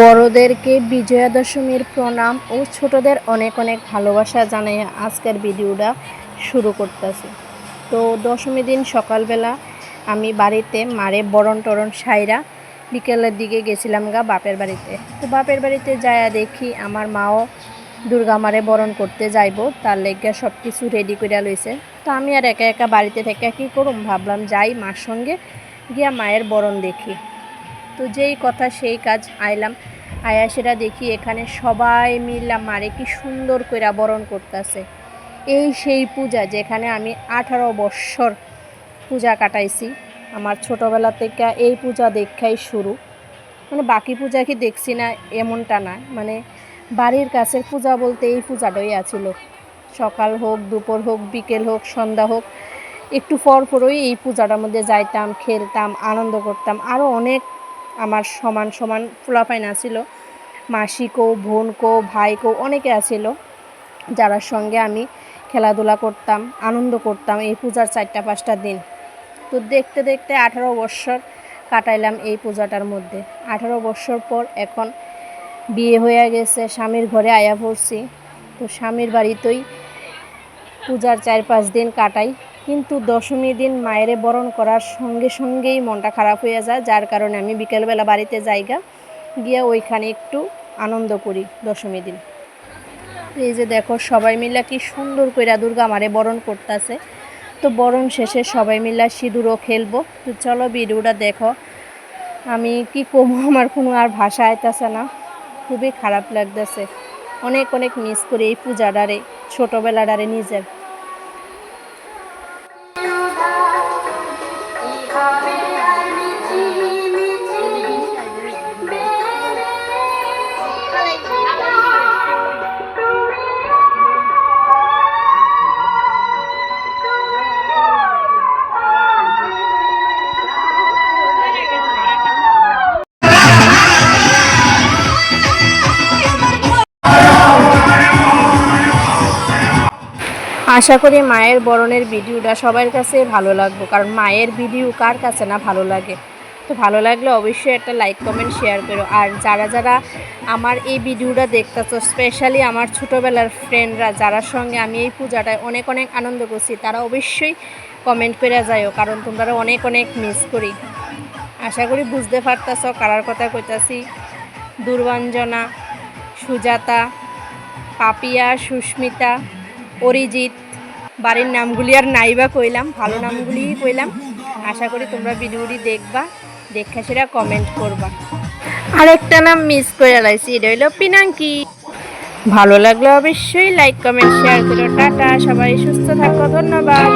বড়দেরকে বিজয়া দশমীর প্রণাম ও ছোটদের অনেক অনেক ভালোবাসা জানাই আজকের ভিডিওটা শুরু করতেছি। তো দশমী দিন সকালবেলা আমি বাড়িতে মারে বরণ টরণ সাইরা বিকেলের দিকে গেছিলাম গা বাপের বাড়িতে। তো বাপের বাড়িতে যায়া দেখি আমার মাও দুর্গা মারে বরণ করতে যাইব, তার লেগে সব কিছু রেডি করে লইছে। তো আমি আর একা একা বাড়িতে থেকে কী করুম? ভাবলাম যাই মার সঙ্গে গিয়া মায়ের বরণ দেখি। তো যেই কথা সেই কাজ আইলাম। আয়া সেটা দেখি এখানে সবাই মিললা মারে কি সুন্দর করে বরণ করতেছে। এই সেই পূজা যেখানে আমি আঠারো বৎসর পূজা কাটাইছি। আমার ছোটোবেলা থেকে এই পূজা দেখাই শুরু। মানে বাকি পূজা কি দেখছি না এমনটা না। মানে বাড়ির কাছের পূজা বলতে এই পূজাটাই আছিল। সকাল হোক, দুপুর হোক, বিকেল হোক, সন্ধ্যা হোক। একটু পর পরই এই পূজাটার মধ্যে যাইতাম, খেলতাম, আনন্দ করতাম। আরও অনেক আমার সমান সমান ফুলাপাইন আছিল। মাসিকও বোনকো, ভাইকো অনেকে আছিল যার সঙ্গে আমি খেলাধুলা করতাম, আনন্দ করতাম এই পূজার চারটা পাঁচটা দিন। তো দেখতে দেখতে আঠারো বৎসর কাটাইলাম এই পূজাটার মধ্যে। আঠারো বৎসর পর এখন বিয়ে হয়ে গেছে, স্বামীর ঘরে আয়া পড়ছি। তো স্বামীর বাড়িতেই পূজার চার পাঁচ দিন কাটাই, কিন্তু দশমী দিন মায়েরে বরণ করার সঙ্গে সঙ্গেই মনটা খারাপ হয়ে যায়, যার কারণে আমি বিকেলবেলা বাড়িতে যাইগা, গিয়ে ওইখানে একটু আনন্দ করি দশমী দিন। এই যে দেখো, সবাই মিলে কি সুন্দর কইরা দুর্গা মারে বরণ করতেছে। তো বরণ শেষে সবাই মিলে সিঁদুরও খেলব। তো চলো ভিডিওটা দেখো, আমি কি কমো, আমার কোনো আর ভাষা আইতাছে না। খুবই খারাপ লাগতেছে। অনেক অনেক মিস করি এই পূজাটারে, ছোটোবেলাটারে নিজের। আশা করি মায়ের বরণের ভিডিওটা সবার কাছে ভালো লাগবে। কারণ মায়ের ভিডিও কার কাছে না ভালো লাগে? তো ভালো লাগলে অবশ্যই একটা লাইক, কমেন্ট শেয়ার করো। আর যারা যারা আমার এই ভিডিওটা দেখতেছো স্পেশালি আমার ছোটোবেলার ফ্রেন্ডরা যারা সঙ্গে আমি এই পূজাটায় অনেক অনেক আনন্দ করছি, তারা অবশ্যই কমেন্ট করে যাইও, কারণ তোমরা অনেক অনেক মিস করি। আশা করি বুঝতে পারতাছ, কারার কথা কইতাছি। দুর্বাঞ্জনা, সুজাতা, পাপিয়া, সুস্মিতা অরিজিৎ, বাড়ির নামগুলি আর নাইবা কইলাম, ভালো নামগুলি কইলাম। আশা করি তোমরা ভিডিওটি দেখবা, দেখা সেটা কমেন্ট করবা। আরেকটা নাম মিস করে লাইছি, এটা হইল পিনাঙ্কি। ভালো লাগলে অবশ্যই লাইক কমেন্ট শেয়ার করো। টাটা, সবাই সুস্থ থাকো, ধন্যবাদ।